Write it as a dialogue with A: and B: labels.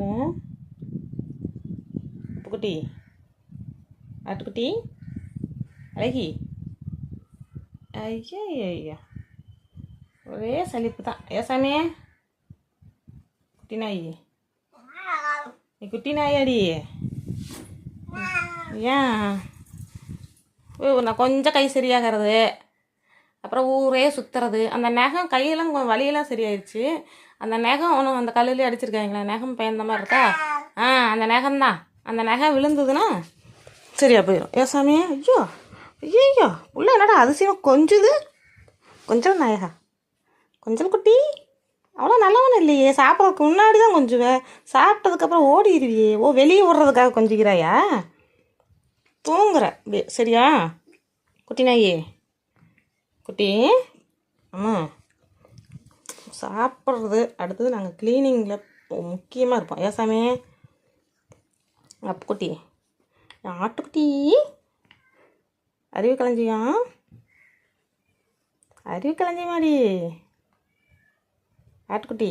A: அப்புறம் உப்புக்குட்டி ஆட்டுக்குட்டி அழகி ஐயா ஐயா ஒரே சலிப்பு தான் ஏ சாமி குட்டி நாய் நீ குட்டி நாயாடி ஏன் ஓ நான் கொஞ்சம் கை சரியாகிறது அப்புறம் ஊரே சுற்றுறது அந்த நகம் கையெல்லாம் கொஞ்சம் வலியெல்லாம் சரியாயிடுச்சு அந்த நகம் ஒன்று அந்த கல்லுலேயே அடிச்சிருக்காங்களா நகம் பயந்த மாதிரி இருக்கா? ஆ அந்த நகம்தான் அந்த நகம் விழுந்ததுன்னா சரியா போயிடும் ஏ சாமி ஐயோ ஐயோ உள்ள என்னடா அதிசயம்? கொஞ்சுது. கொஞ்சம் நாயகா. கொஞ்சம் குட்டி. அவ்வளோ நல்லவன் இல்லையே. சாப்பிட்றதுக்கு முன்னாடி தான் கொஞ்சுவேன் சாப்பிட்டதுக்கப்புறம் ஓடிடுவியே ஓ வெளியே விடுறதுக்காக கொஞ்சிக்கிறாயா தூங்குற. சரியா? குட்டி நாயே. குட்டி. அம்மா சாப்பிட்றது. அடுத்தது நாங்கள் க்ளீனிங்கில் முக்கியமாக இருப்போம். ஏன் சாமி. அப்பு குட்டி ஆட்டுக்குட்டி. அறிவு கலைஞ்சியா அறிவு களஞ்சியமாடி ஆட்டுக்குட்டி.